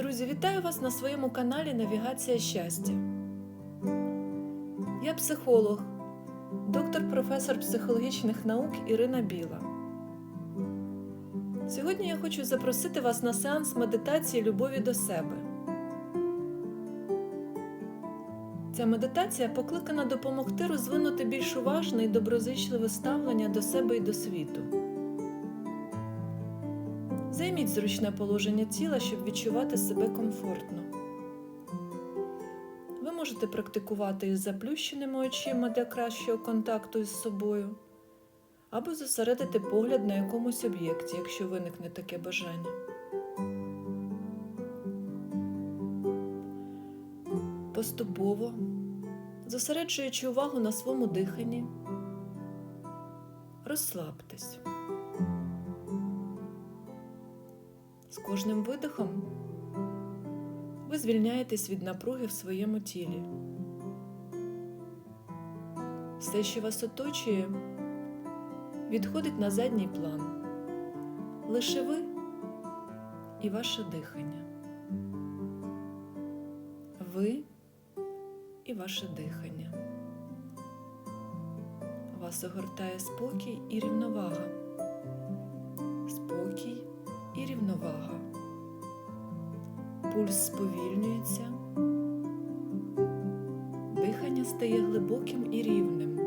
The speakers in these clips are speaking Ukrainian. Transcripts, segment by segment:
Друзі, вітаю вас на своєму каналі Навігація щастя. Я психолог, доктор професор психологічних наук Ірина Біла. Сьогодні я хочу запросити вас на сеанс медитації любові до себе. Ця медитація покликана допомогти розвинути більш уважне і доброзичливе ставлення до себе і до світу. Займіть зручне положення тіла, щоб відчувати себе комфортно. Ви можете практикувати із заплющеними очима для кращого контакту із собою, або зосередити погляд на якомусь об'єкті, якщо виникне таке бажання. Поступово, зосереджуючи увагу на своєму диханні, розслабтесь. Кожним видихом ви звільняєтесь від напруги в своєму тілі. Все, що вас оточує, відходить на задній план. Лише ви і ваше дихання. Ви і ваше дихання. Вас огортає спокій і рівновага. Рівновага. Пульс сповільнюється, дихання стає глибоким і рівним,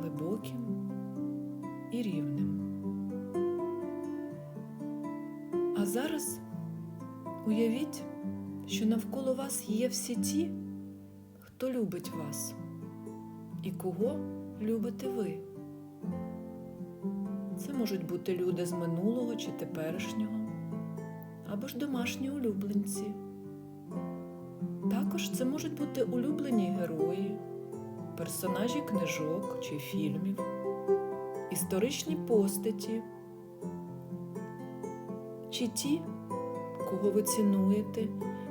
глибоким і рівним. А зараз уявіть, що навколо вас є всі ті, хто любить вас і кого любите ви. Це можуть бути люди з минулого чи теперішнього, або ж домашні улюбленці. Також це можуть бути улюблені герої, персонажі книжок чи фільмів, історичні постаті, чи ті, кого ви цінуєте,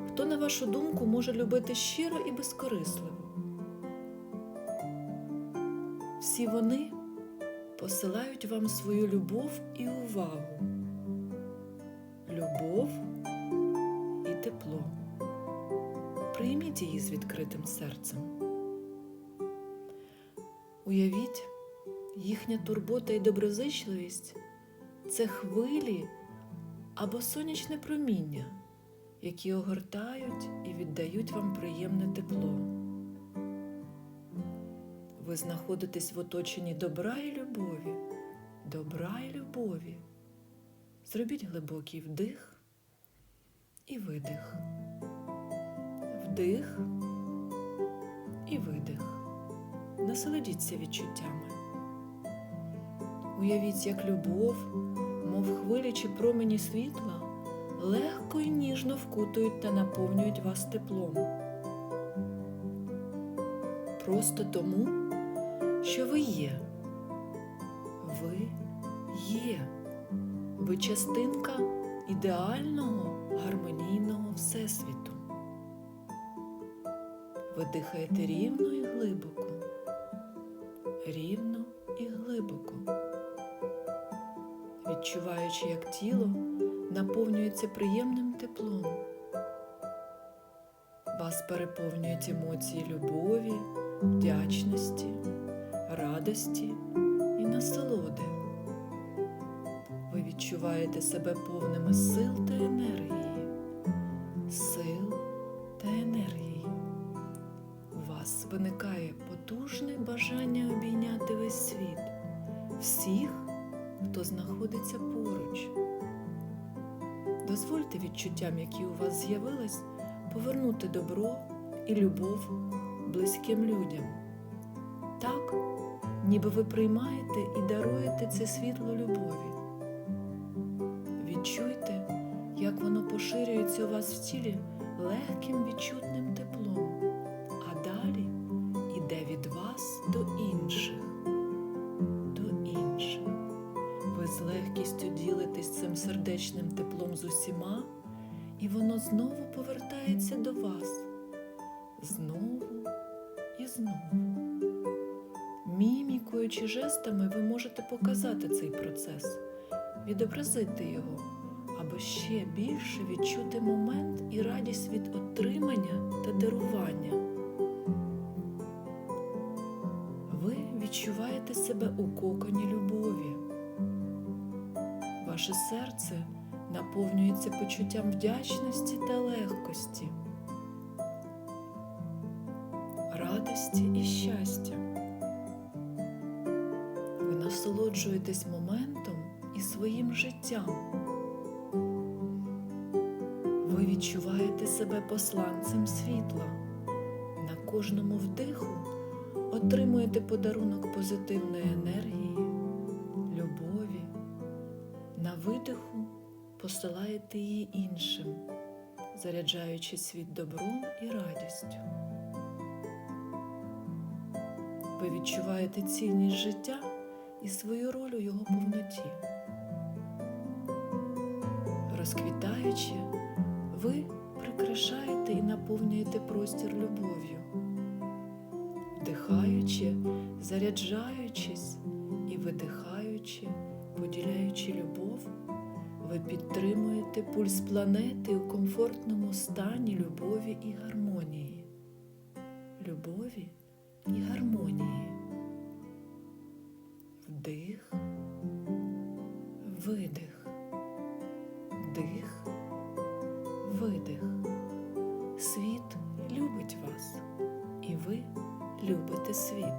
хто, на вашу думку, може любити щиро і безкорисливо. Всі вони посилають вам свою любов і увагу. Любов і тепло. Прийміть її з відкритим серцем. Уявіть, їхня турбота і доброзичливість це хвилі або сонячне проміння, які огортають і віддають вам приємне тепло. Ви знаходитесь в оточенні добра і любові, добра і любові. Зробіть глибокий вдих і видих. Вдих і видих. Насолодіться відчуттями. Уявіть, як любов, мов хвилі чи промені світла, легко і ніжно вкутують та наповнюють вас теплом. Просто тому, що ви є. Ви є. Ви частинка ідеального гармонійного Всесвіту. Ви дихаєте рівно і глибоко, рівно і глибоко, відчуваючи, як тіло наповнюється приємним теплом. Вас переповнюють емоції любові, вдячності, радості і насолоди. Ви відчуваєте себе повними сил та енергії, сил та енергії. У вас виникає потужне бажання обійняти весь світ, всіх, хто знаходиться поруч. Дозвольте відчуттям, які у вас з'явились, повернути добро і любов близьким людям. Так, ніби ви приймаєте і даруєте це світло любові. Відчуйте, як воно поширюється у вас в тілі легким відчутним теплом, а далі іде від вас до інших, до інших. Ви з легкістю ділитесь цим сердечним теплом з усіма, і воно знову повертається до вас. Знову і знову. Мімікою чи жестами ви можете показати цей процес, відобразити його, або ще більше відчути момент і радість від отримання та дарування. Ви відчуваєте себе у коконі любові. Ваше серце наповнюється почуттям вдячності та легкості, радості і щастя. Насолоджуєтесь моментом і своїм життям. Ви відчуваєте себе посланцем світла. На кожному вдиху отримуєте подарунок позитивної енергії, любові. На видиху посилаєте її іншим, заряджаючи світ добром і радістю. Ви відчуваєте цінність життя і свою роль у його повноті. Розквітаючи, ви прикрашаєте і наповнюєте простір любов'ю, вдихаючи, заряджаючись і видихаючи, поділяючи любов, ви підтримуєте пульс планети у комфортному стані любові і гармонії. Любові і гармонії. Вдих, видих, вдих, видих. Світ любить вас, і ви любите світ.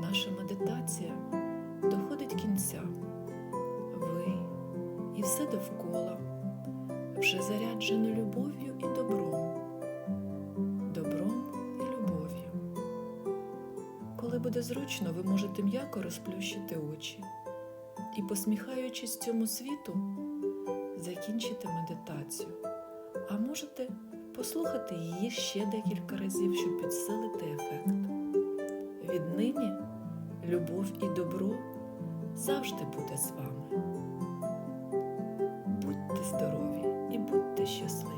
Наша медитація доходить кінця. Ви і все довкола вже заряджено любов'ю буде зручно, ви можете м'яко розплющити очі і, посміхаючись цьому світу, закінчити медитацію. А можете послухати її ще декілька разів, щоб підсилити ефект. Віднині любов і добро завжди буде з вами. Будьте здорові і будьте щасливі!